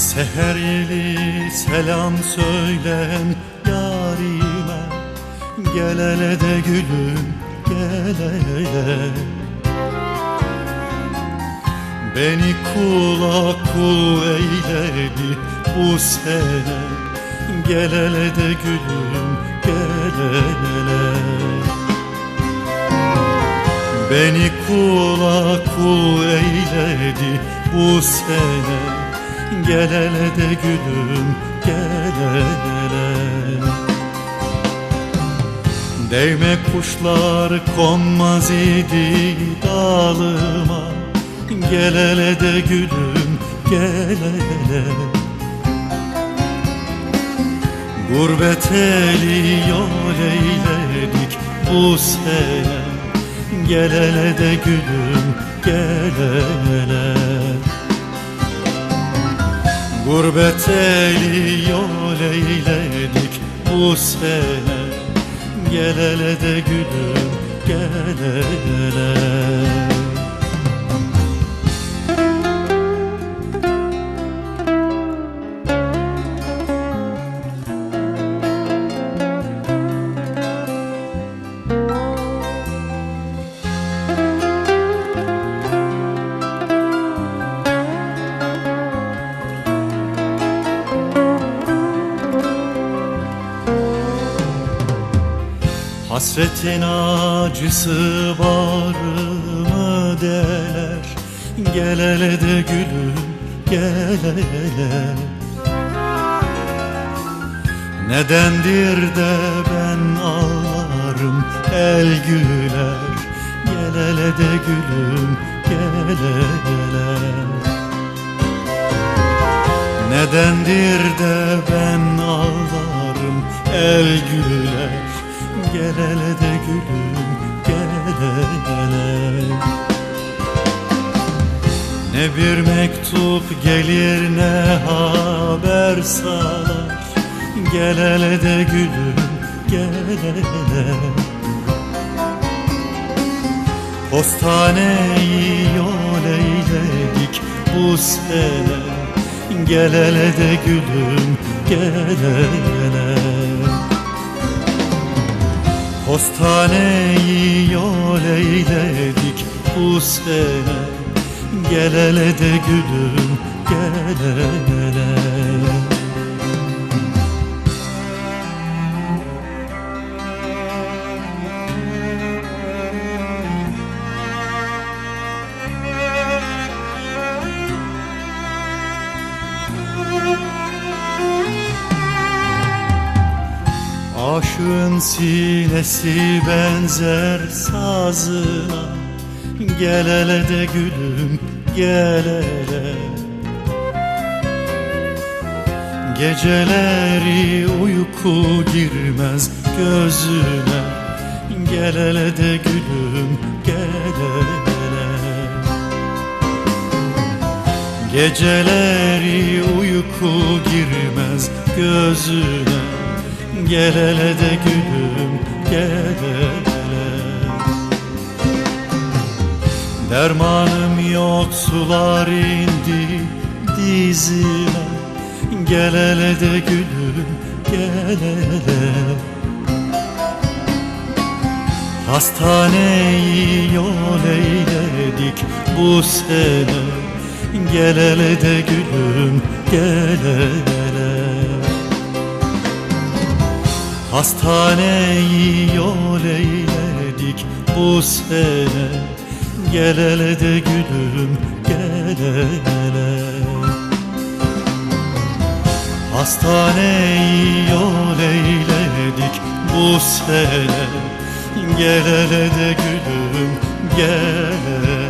Her yeli selam söylen yarime Gel hele de gülüm gel hele. Beni kula kul eyledi bu sene Gel hele de gülüm gel hele. Beni kula kul eyledi bu sene Gel hele de gülüm gel hele Değme kuşlar konmaz idi dalıma. Gel hele de gülüm gel hele Gurbet eli yol eyledik bu sene. Gel hele de gülüm gel hele Gurbet eli yol eyledik bu sene. Gel de gülüm gel Hasretin acısı bağrımı deler Gel hele de gülüm gel hele Nedendir de ben ağlarım el güler. Gel hele de gülüm gel hele. Nedendir de ben ağlarım el güler Gel hele de gülüm gel hele. Ne bir mektup gelir ne haber salar. Gel hele de gülüm gel hele. Postaneyi yol eyledik bu sene. Gel hele de gülüm gel hele Postaneyi yol eyledik bu sene. Gel hele de gülüm gel Aşığın sinesi benzer sazına. Gel hele de gülüm gel hele. Geceleri uyku girmez gözüne. Gel hele de gülüm gel hele. Geceleri uyku girmez gözüne Gel hele de gülüm gel hele Dermanım yok sular indi dizime. Gel hele de gülüm gel hele Hastaneyi yol eyledik bu sene. Gel hele de gülüm gel Hastaneyi yol eyledik bu sene. Gel de gülüm gel hele. Hastaneyi yol eyledik bu sene. Gel de gülüm gel